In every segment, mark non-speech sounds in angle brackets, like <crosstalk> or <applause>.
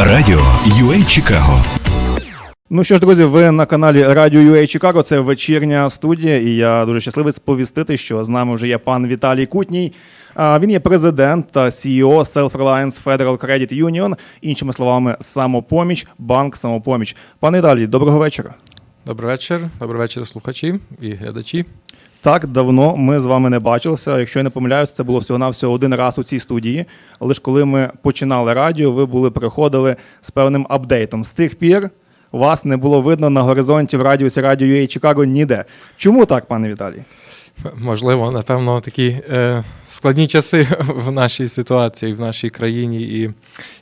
Радіо UA Чикаго. Ну що ж, друзі, ви на каналі Радіо UA Чикаго. Це вечірня студія, і я дуже щасливий сповістити, що з нами вже є пан Віталій Кутній. Він є президент та CEO Self-Reliance Federal Credit Union, іншими словами, самопоміч, банк самопоміч. Пане Віталій, доброго вечора. Добрий вечір, добрий вечір, слухачі і глядачі. Так давно ми з вами не бачилися. Якщо я не помиляюсь, це було всього навсього один раз у цій студії. Але ж коли ми починали радіо, ви були приходили з певним апдейтом. З тих пір вас не було видно на горизонті в радіусі радіо UA Чикаго ніде. Чому так, пане Віталій? Можливо, напевно, такі е, складні часи <laughs> в нашій ситуації, в нашій країні і,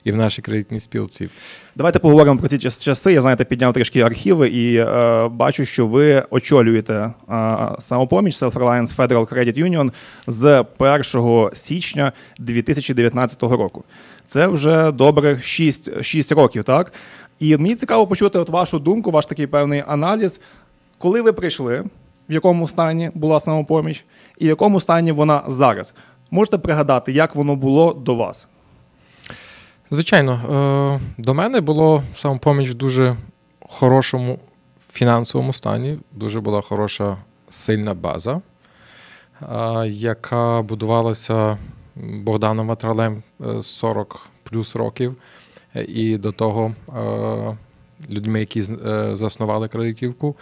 і в нашій кредитній спілці. Давайте поговоримо про ці час- часи. Я знаєте, підняв трішки архіви і е, бачу, що ви очолюєте е, самопоміч Self-Reliance Federal Credit Union з 1 січня 2019 року. Це вже добрих 6, 6 років, так? І мені цікаво почути от вашу думку, ваш такий певний аналіз. Коли ви прийшли, в якому стані була самопоміч, і в якому стані вона зараз? Можете пригадати, як воно було до вас? Звичайно, е, до мене було самопоміч в дуже хорошому фінансовому стані, дуже була хороша сильна база, е, яка будувалася Богданом Матралем е, 40 плюс років, е, і до того е, людьми, які е, заснували кредитівку.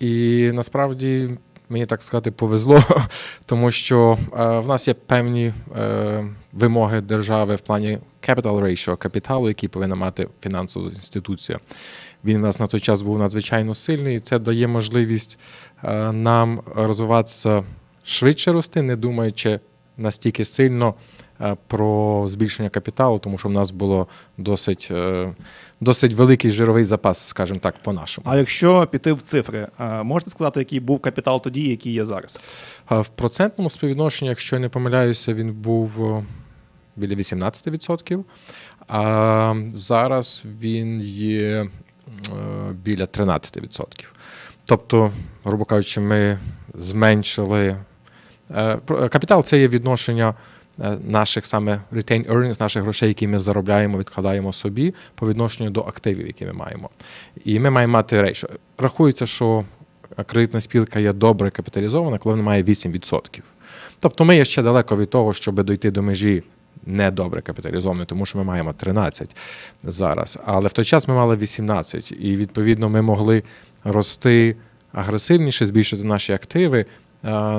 І насправді мені так сказати повезло, <laughs> тому що е, в нас є певні е, вимоги держави в плані capital ratio, капіталу, який повинна мати фінансова інституція. Він у нас на той час був надзвичайно сильний, і це дає можливість нам розвиватися швидше рости, не думаючи настільки сильно про збільшення капіталу, тому що в нас було досить, е, досить великий жировий запас, скажімо так, по-нашому. А якщо піти в цифри, е, можете сказати, який був капітал тоді, який є зараз? В процентному співвідношенні, якщо я не помиляюся, він був е, біля 18%, а зараз він є е, біля 13%. Тобто, грубо кажучи, ми зменшили. е, Капітал це є відношення е, наших саме retained earnings, наших грошей, які ми заробляємо, відкладаємо собі по відношенню до активів, які ми маємо. І ми маємо мати рейшо. Рахується, що кредитна спілка є добре капіталізована, коли вона має 8%. Тобто ми є ще далеко від того, щоб дойти до межі недобре капіталізованої, тому що ми маємо 13 зараз. Але в той час ми мали 18, і відповідно ми могли рости агресивніше, збільшити наші активи, е,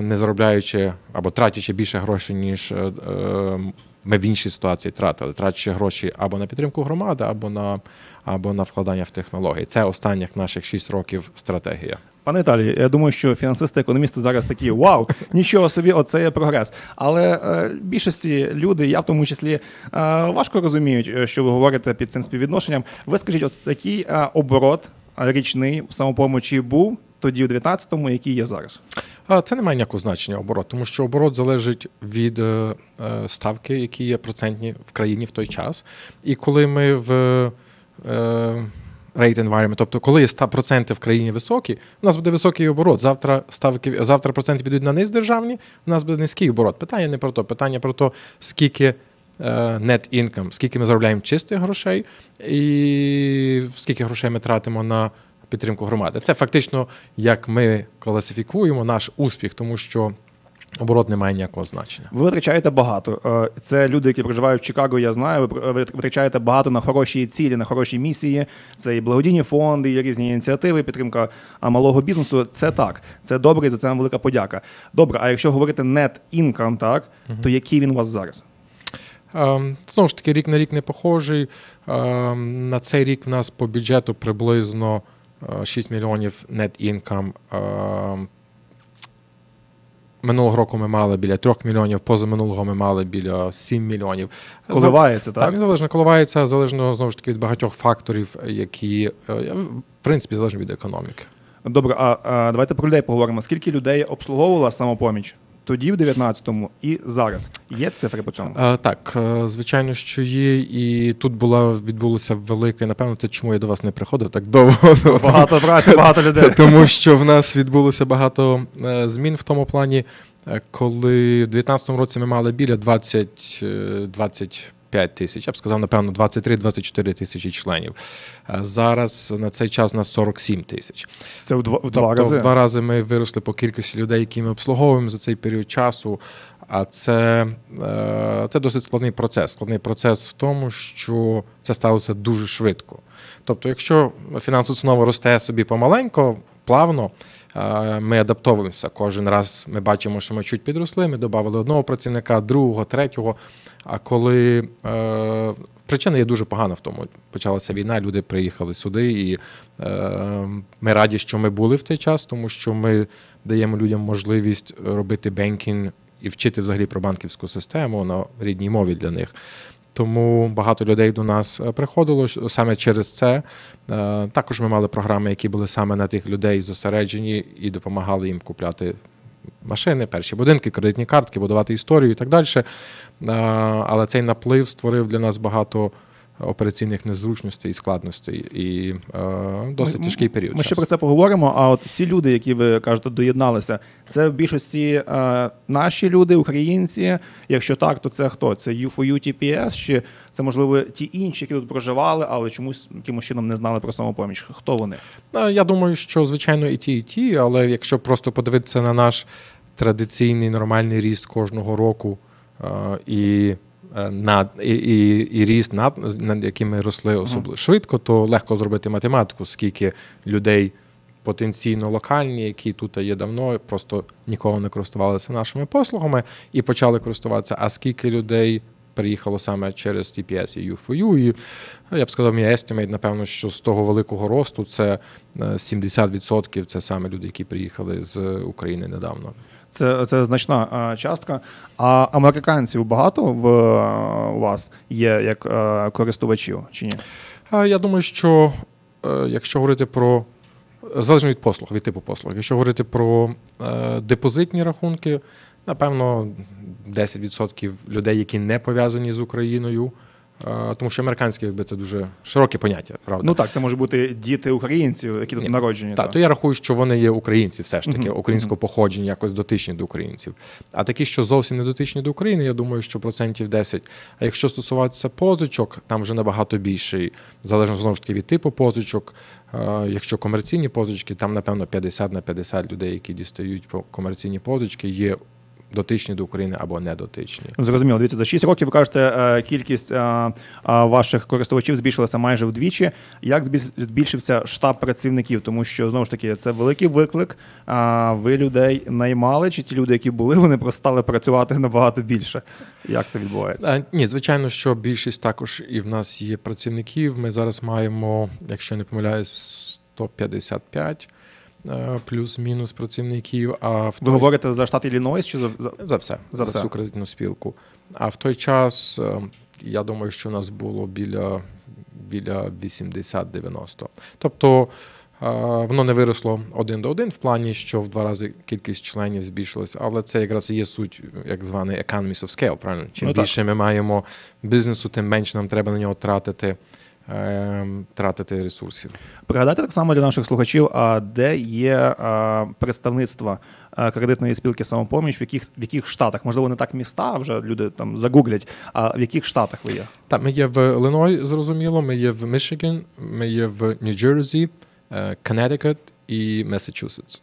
не заробляючи або тратячи більше грошей, ніж е, е, ми в іншій ситуації тратили, тратячи гроші або на підтримку громади, або на, або на вкладання в технології. Це останніх наших 6 років стратегія. Пане Віталій, я думаю, що фінансисти, економісти зараз такі вау, нічого собі, оце є прогрес. Але е, більшості люди, я в тому числі, е, важко розуміють, е, що ви говорите під цим співвідношенням. Ви скажіть, от такий е, оборот е, річний в самопомочі був тоді, в 19-му, який є зараз. Це не має ніякого значення оборот, тому що оборот залежить від е, е, ставки, які є процентні в країні в той час. І коли ми в е, rate environment, тобто коли є проценти в країні високі, у нас буде високий оборот. Завтра ставки, завтра проценти підуть на низ державні, у нас буде низький оборот. Питання не про то. Питання про те, скільки net income, скільки ми заробляємо чистих грошей, і скільки грошей ми тратимо на підтримку громади. Це фактично як ми класифікуємо наш успіх, тому що оборот не має ніякого значення. Ви витрачаєте багато. Е, Це люди, які проживають в Чикаго. Я знаю. Ви ви витрачаєте багато на хороші цілі, на хороші місії. Це і благодійні фонди, і різні ініціативи, підтримка малого бізнесу. Це так. Це добре, і за це вам велика подяка. Добре, а якщо говорити net income, так то який він у вас зараз? Ем, Знову ж таки, рік на рік не похожий. Ем, На цей рік в нас по бюджету приблизно 6 мільйонів net income. Ем, Минулого року ми мали біля 3 мільйонів, позаминулого ми мали біля 7 мільйонів. Коливається, Так, так? залежно коливається, залежно знову ж таки від багатьох факторів, які е, в принципі залежно від економіки. Добре, а, а давайте про людей поговоримо. Скільки людей обслуговувала самопоміч тоді, в 19-му і зараз? Є цифри по цьому? Е, Так, е, звичайно, що є, і тут була відбулося велике. Напевно, те, чому я до вас не приходив так довго. <laughs> Багато праці, багато людей. <laughs> Тому що в нас відбулося багато е, змін в тому плані, коли в 2019 році ми мали біля 20, е, 20 25 тисяч, я б сказав, напевно, 23-24 тисячі членів. Е, Зараз на цей час на 47 тисяч. Це в два, в два Тобто рази. в два рази ми виросли по кількості людей, які ми обслуговуємо за цей період часу. А це, е, це досить складний процес. Складний процес в тому, що це сталося дуже швидко. Тобто, якщо фінансова основа росте собі помаленько, плавно, е, ми адаптовуємося. Кожен раз ми бачимо, що ми чуть підросли, ми додали одного працівника, другого, третього. А коли е, причина є дуже погана в тому, почалася війна, люди приїхали сюди, і е, ми раді, що ми були в той час, тому що ми даємо людям можливість робити бенкінг і вчити взагалі про банківську систему на рідній мові для них. Тому багато людей до нас е, приходило саме через це. Е, Також ми мали програми, які були саме на тих людей зосереджені і допомагали їм купляти машини, перші будинки, кредитні картки, будувати історію і так далі. Але цей наплив створив для нас багато операційних незручностей і складностей, і е, досить Ми- тяжкий період. Ми ще про це поговоримо. А от ці люди, які ви кажете, доєдналися, це в більшості е, наші люди, українці. Якщо так, то це хто? Це U4U TPS, чи це можливо ті інші, які тут проживали, але чомусь якимось чином не знали про самопоміч. Хто вони? Я думаю, що звичайно і ті, і ті, але якщо просто подивитися на наш традиційний нормальний ріст кожного року е, і, над, і, і, і ріст, над, над яким ми росли особливо швидко, то легко зробити математику, скільки людей потенційно локальні, які тут є давно, просто ніколи не користувалися нашими послугами і почали користуватися. А скільки людей приїхало саме через TPS і U4U, і я б сказав, мій estimate, напевно, що з того великого росту це е, 70% це саме люди, які приїхали з України недавно. Це, це значна е, частка. А американців багато в е, у вас є як е, користувачів чи ні? Я думаю, що якщо говорити про залежно від послуг, від типу послуг, якщо говорити про депозитні рахунки, напевно, 10% людей, які не пов'язані з Україною, тому що американське якби це дуже широке поняття, правда? Ну так, це може бути діти українців, які тут Ні. народжені. Так, то я рахую, що вони є українці, все ж таки, Мгм, українського походження, якось дотичні до українців. А такі, що зовсім не дотичні до України, я думаю, що процентів 10. А якщо стосуватися позичок, там вже набагато більший, залежно знову ж таки від типу позичок. Е, Якщо комерційні позички, там, напевно, 50 на 50 людей, які дістають комерційні позички, є дотичні до України або недотичні. Зрозуміло, дивіться, за 6 років ви кажете, е, кількість е, е, ваших користувачів збільшилася майже вдвічі. Як збільш- збільшився штаб працівників? Тому що знову ж таки це великий виклик. Ви людей наймали, чи ті люди, які були, <laughs> вони просто стали працювати набагато більше? Як це відбувається? Ні, звичайно, що більшість також і в нас є працівників. Ми зараз маємо, якщо не помиляюсь, 155 е, плюс-мінус працівників. А в Ви той, говорите за штат Іллінойс чи за, за... все, За за, все. всю кредитну спілку. А в той час е, я думаю, що у нас було біля, біля 80-90. Тобто. е, Воно не виросло один до один в плані, що в два рази кількість членів збільшилася, але це якраз і є суть, як званий economies of scale, правильно? Чим Ну, так. більше ми маємо бізнесу, тим менше нам треба на нього тратити, е, тратити ресурсів. Пригадайте так само для наших слухачів, а де є а, представництво кредитної спілки самопоміч, в яких в яких штатах? Можливо, не так міста, вже люди там загуглять. А в яких штатах ви є? Так, ми є в Іллиной, зрозуміло, ми є в Мічиган, ми є в Нью-Джерсі, е, Коннектикут і Масачусетс.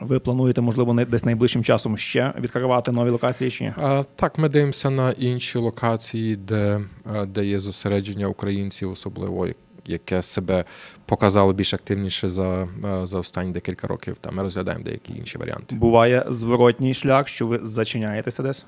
Ви плануєте, можливо, десь найближчим часом ще відкривати нові локації чи ні? Так, ми дивимося на інші локації, де, е, де є зосередження українців, особливо яке себе показало більш активніше за, е, за останні декілька років. Та ми розглядаємо деякі інші варіанти. Буває зворотній шлях, що ви зачиняєтеся десь?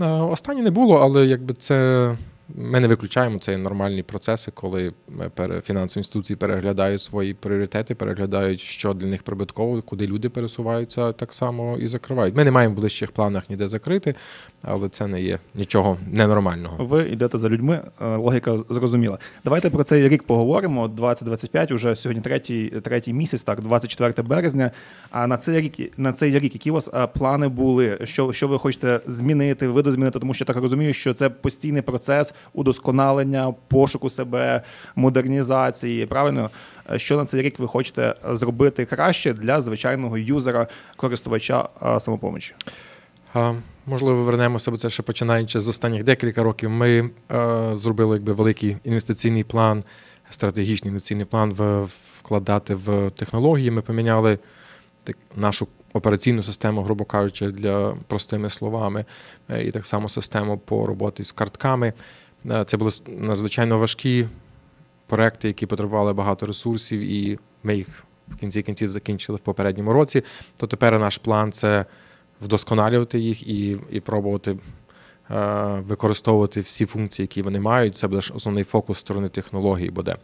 Е, Останнє не було, але якби це ми не виключаємо це нормальні процеси, коли е, фінансові інституції переглядають свої пріоритети, переглядають, що для них прибутково, куди люди пересуваються, так само і закривають. Ми не маємо в ближчих планах ніде закрити, але це не є нічого ненормального. Ви йдете за людьми, е, логіка зрозуміла. Давайте про цей рік поговоримо. 2025, уже сьогодні третій, третій місяць, так, 24 березня. А на цей рік, на цей рік, які у вас е, плани були? Що, що ви хочете змінити, видозмінити? Тому що я так розумію, що це постійний процес удосконалення, пошуку себе, модернізації. Правильно, Е, що на цей рік ви хочете зробити краще для звичайного юзера, користувача е, самопомочі? Можливо, вернемося, бо це ще починаючи з останніх декілька років. Ми е, зробили якби великий інвестиційний план, стратегічний інвестиційний план в, вкладати в технології. Ми поміняли так, нашу операційну систему, грубо кажучи, для простими словами, е, і так само систему по роботі з картками. Е, Це були надзвичайно важкі проекти, які потребували багато ресурсів, і ми їх в кінці кінців закінчили в попередньому році. То тепер наш план це вдосконалювати їх і, і пробувати е, використовувати всі функції, які вони мають. Це буде основний фокус сторони технологій буде.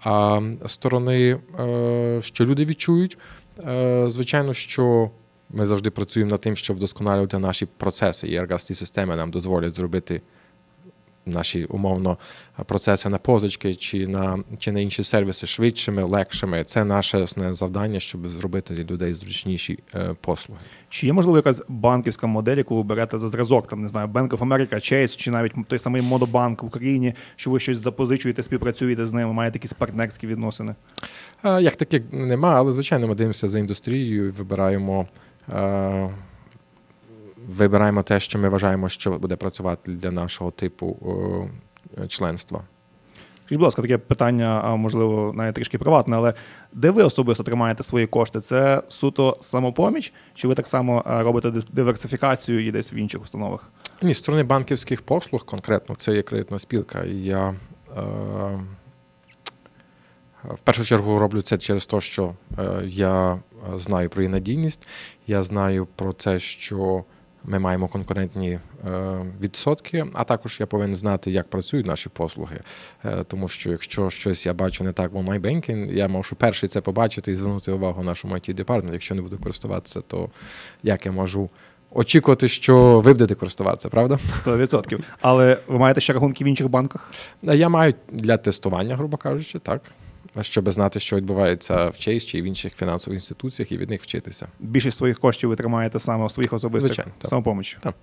А сторони, е, що люди відчують, звичайно, що ми завжди працюємо над тим, щоб вдосконалювати наші процеси. І ергасті системи нам дозволять зробити наші умовно процеси на позички чи на, чи на інші сервіси швидшими, легшими. Це наше основне завдання, щоб зробити людей зручніші е, послуги. Чи є можливо якась банківська модель, яку ви берете за зразок, там не знаю, Bank of America, Chase, чи навіть той самий Модобанк в Україні, що ви щось запозичуєте, співпрацюєте з ними, маєте якісь партнерські відносини? Е, Як таких нема, але звичайно ми дивимося за індустрією і вибираємо. Е, Вибираємо те, що ми вважаємо, що буде працювати для нашого типу е, членства. Скажіть, будь ласка, таке питання, можливо, навіть трішки приватне, але де ви особисто тримаєте свої кошти? Це суто самопоміч, чи ви так само робите диверсифікацію і десь в інших установах? Ні, з сторони банківських послуг конкретно це є кредитна спілка. І я е, в першу чергу роблю це через те, що е, я е, знаю про її надійність, я знаю про те, що ми маємо конкурентні е, відсотки, а також я повинен знати, як працюють наші послуги. Е, тому що якщо щось я бачу не так в онлайн-бенкінг, я можу перший це побачити і звернути увагу нашому it департменту Якщо не буду користуватися, то як я можу очікувати, що ви будете користуватися, правда? 100%. Але ви маєте ще рахунки в інших банках? Е, Я маю для тестування, грубо кажучи, так. Щоб знати, що відбувається в Chase чи в інших фінансових інституціях, і від них вчитися. Більшість своїх коштів ви тримаєте саме у своїх особистих Звичайно, самопомочі. Так.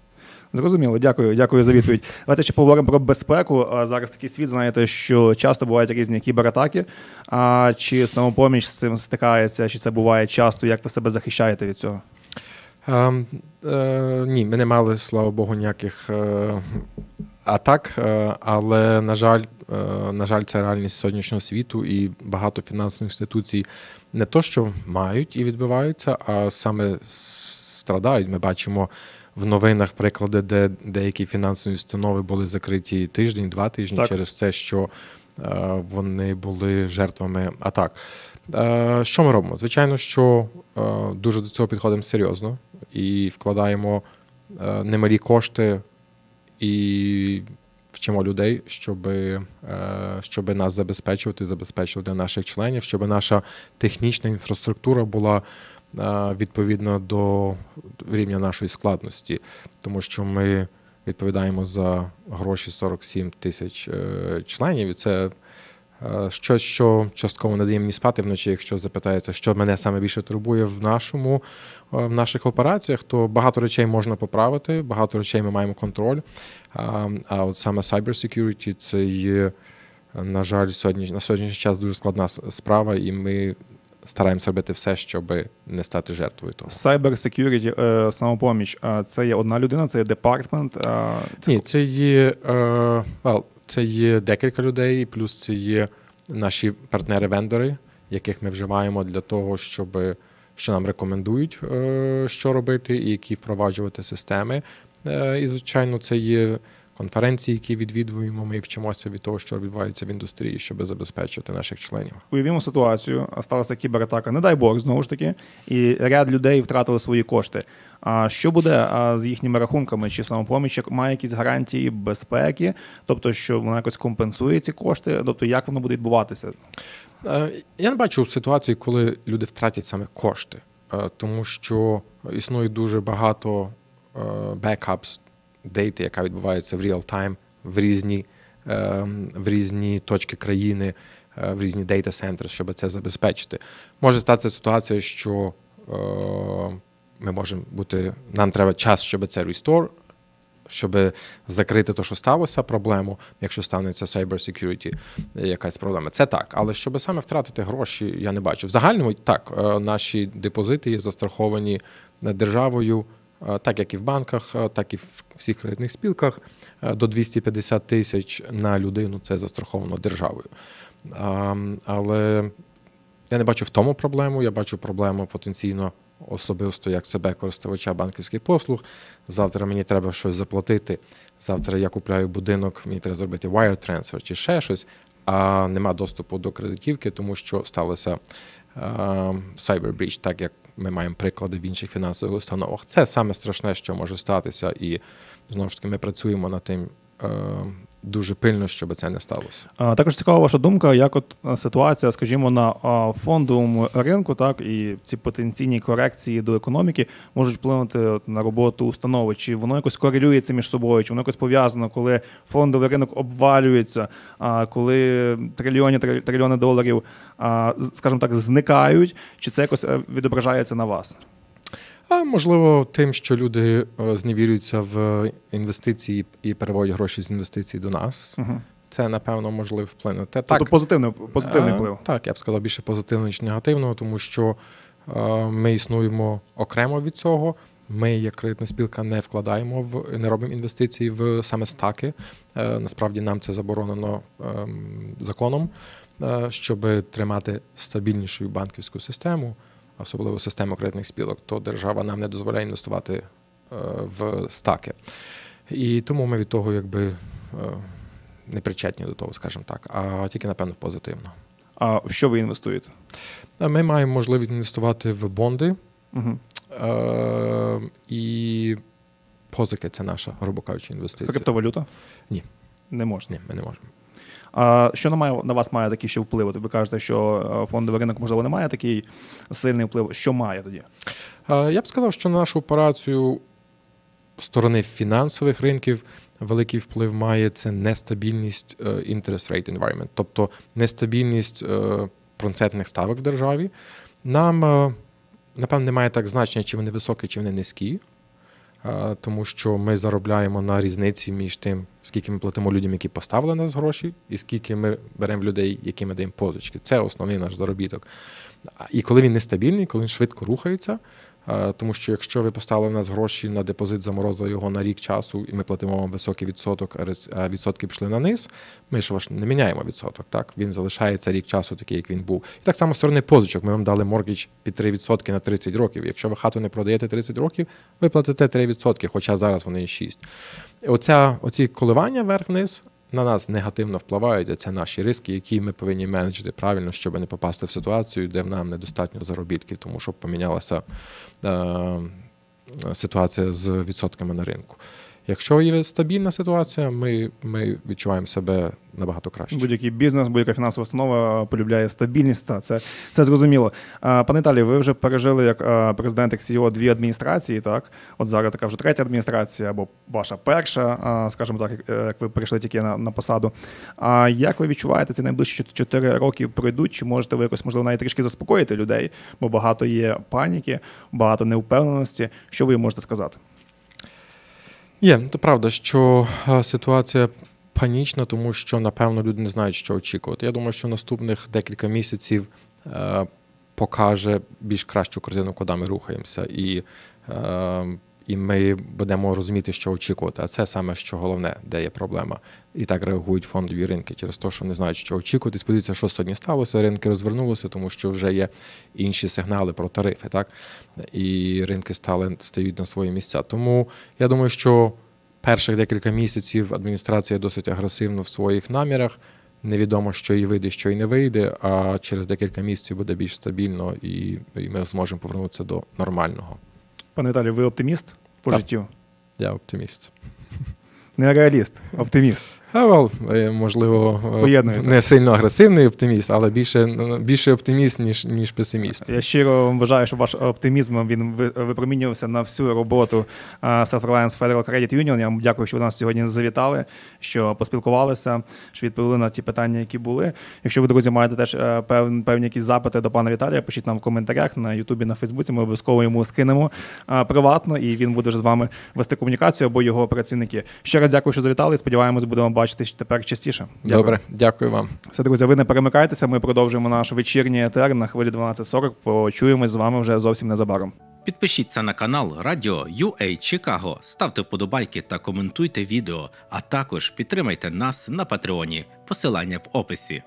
Зрозуміло, дякую, дякую за відповідь. Давайте ще поговоримо про безпеку. Зараз такий світ, знаєте, що часто бувають різні кібератаки. А чи самопоміч з цим стикається, чи це буває часто? Як ви себе захищаєте від цього? Ем, е, ні, ми не мали, слава Богу, ніяких е, атак, е, але, на жаль, е, на жаль, це реальність сьогоднішнього світу, і багато фінансових інституцій не то, що мають і відбиваються, а саме страдають. Ми бачимо в новинах приклади, де деякі фінансові установи були закриті тиждень, два тижні Так. через те, що е, вони були жертвами атак. Що ми робимо? Звичайно, що дуже до цього підходимо серйозно і вкладаємо немалі кошти і вчимо людей, щоб, е, щоб нас забезпечувати, забезпечувати наших членів, щоб наша технічна інфраструктура була е, відповідно до рівня нашої складності, тому що ми відповідаємо за гроші 47 тисяч е, членів, і це щось, що частково не дає мені спати вночі, якщо запитається, що мене саме більше турбує в нашому е, в наших операціях, то багато речей можна поправити, багато речей ми маємо контроль. А, а от саме cyber security – це є, на жаль, сьогодні на сьогоднішній час дуже складна справа, і ми стараємося робити все, щоб не стати жертвою того. Cyber security, е, самопоміч. Це є одна людина, це є департмент. Ні, це є, е, well, це є декілька людей, плюс це є наші партнери-вендори, яких ми вживаємо для того, щоб що нам рекомендують, е, що робити, і які впроваджувати системи. Е, і, звичайно, це є конференції, які відвідуємо. Ми вчимося від того, що відбувається в індустрії, щоб забезпечити наших членів. Уявімо ситуацію, сталася кібератака, не дай Бог, знову ж таки, і ряд людей втратили свої кошти. А що буде з їхніми рахунками? Чи самопоміч має якісь гарантії безпеки, тобто, що вона якось компенсує ці кошти? Тобто, як воно буде відбуватися? Е, Я не бачу ситуації, коли люди втратять саме кошти, е, тому що існує дуже багато е, backups дейти, яка відбувається в real time в різні, е, в різні точки країни, е, в різні дейта центри, щоб це забезпечити. Може статися ситуація, що е, ми можемо бути, нам треба час, щоб це restore, щоб закрити те, що сталося, проблему, якщо станеться cyber security е, якась проблема. Це так. Але щоб саме втратити гроші, я не бачу. В загальному так, наші депозити є застраховані державою так як і в банках, е, так і в всіх кредитних спілках. Е, До 250 тисяч на людину це застраховано державою. Але я не бачу в тому проблему. Я бачу проблему потенційно особисто як себе, користувача банківських послуг. Завтра мені треба щось заплатити. Завтра я купляю будинок, мені треба зробити wire transfer чи ще щось, а нема доступу до кредитівки, тому що сталося е, cyber breach, так як ми маємо приклади в інших фінансових установах. Це саме страшне, що може статися, і знову ж таки ми працюємо над тим е, дуже пильно, щоб це не сталося. Також цікава ваша думка, як от е, ситуація, скажімо, на фондовому ринку, так і ці потенційні корекції до економіки можуть вплинути на роботу установи. Чи воно якось корелюється між собою, чи воно якось пов'язано, коли фондовий ринок обвалюється, а коли трильйони трильйони доларів, скажімо так, зникають, чи це якось е, відображається на вас? А можливо, тим, що люди е, зневірюються в інвестиції і переводять гроші з інвестицій до нас. Угу. Це напевно можливо вплинути. Тобто Так, позитивний, позитивний Е, вплив. Так, я б сказав більше позитивного, ніж негативного, тому що е, ми існуємо окремо від цього. Ми, як кредитна спілка, не вкладаємо в не робимо інвестиції в саме стаки. Насправді нам це заборонено ем, законом, щоб тримати стабільнішу банківську систему, особливо систему кредитних спілок, то держава нам не дозволяє інвестувати е, в стаки. І тому ми від того, якби. е, Не причетні до того, скажімо так, а тільки напевно позитивно. А в що ви інвестуєте? Е, Ми маємо можливість інвестувати в бонди Угу. е- і позики це наша, грубо кажучи, інвестиція. Криптовалюта? Ні. Не можна. Ні, ми не можемо. Що на має на вас має такий ще вплив? От Ви кажете, що е, фондовий ринок можливо не має такий сильний вплив. Що має тоді? Е, Я б сказав, що на нашу операцію сторони фінансових ринків великий вплив має це нестабільність е, interest rate environment, тобто нестабільність процентних ставок в державі. Нам, напевно, немає так значення, чи вони високі, чи вони низькі. Тому що ми заробляємо на різниці між тим, скільки ми платимо людям, які поставили на нас гроші, і скільки ми беремо людей, які ми даємо позички. Це основний наш заробіток. І коли він нестабільний, коли він швидко рухається, тому що якщо ви поставили в нас гроші на депозит, заморозили його на рік часу, і ми платимо вам високий відсоток, а відсотки пішли на низ, ми ж ваш не міняємо відсоток. Так він залишається рік часу, такий, як він був. І так само сторони позичок. Ми вам дали моргідж під 3% на 30 років. Якщо ви хату не продаєте 30 років, ви платите 3%, хоча зараз вони 6%. Оця, оці коливання вверх-вниз на нас негативно впливають, а це наші риски, які ми повинні менеджити правильно, щоб не попасти в ситуацію, де в нам недостатньо заробітків, тому що помінялася е, ситуація з відсотками на ринку. Якщо є стабільна ситуація, ми, ми відчуваємо себе набагато краще. Будь-який бізнес, будь-яка фінансова установа полюбляє стабільність. Та це, це зрозуміло. Пане Віталій, ви вже пережили як президент як CEO дві адміністрації. Так, от зараз така вже третя адміністрація, або ваша перша, скажімо так, як- як ви прийшли тільки на, на посаду. А як ви відчуваєте, ці найближчі чот- чотири роки пройдуть? Чи можете ви якось можливо навіть трішки заспокоїти людей? Бо багато є паніки, багато невпевненості. Що ви можете сказати? Є, то правда, що е, ситуація панічна, тому що, напевно, люди не знають, що очікувати. Я думаю, що наступних декілька місяців е, покаже більш кращу картину, куди ми рухаємося. І, е, і ми будемо розуміти, що очікувати. А це саме що головне, де є проблема. І так реагують фондові ринки через те, що не знають, що очікувати. Сподіваються, що сьогодні сталося. Ринки розвернулися, тому що вже є інші сигнали про тарифи, так і ринки стали стають на свої місця. Тому я думаю, що перших декілька місяців адміністрація досить агресивно в своїх намірах. Невідомо, що і вийде, що і не вийде. А через декілька місяців буде більш стабільно, і, і ми зможемо повернутися до нормального. Пане Віталій, ви оптиміст по життю? Я оптиміст. Не реаліст, оптиміст. Е, можливо, е, Поєднуєте. не сильно агресивний оптиміст, але більше, ну, більше оптиміст, ніж, ніж песиміст. Я щиро вам бажаю, щоб ваш оптимізм він ви- випромінювався на всю роботу а, Self-Reliance Federal Credit Union. Я вам дякую, що ви нас сьогодні завітали, що поспілкувалися, що відповіли на ті питання, які були. Якщо ви, друзі, маєте теж е, певні, певні якісь запити до пана Віталія, пишіть нам в коментарях на Ютубі, на Фейсбуці. Ми обов'язково йому скинемо приватно, і він буде вже з вами вести комунікацію або його працівники. Ще раз дякую, що завітали. Сподіваємось, будемо бачитись тепер частіше. Дякую. Добре, дякую вам. Все, друзі. Ви не перемикайтеся. Ми продовжуємо наш вечірній ЕТР на хвилі 12.40. Почуємось з вами вже зовсім незабаром. Підпишіться на канал Радіо UA Чикаго, ставте вподобайки та коментуйте відео, а також підтримайте нас на Патреоні. Посилання в описі.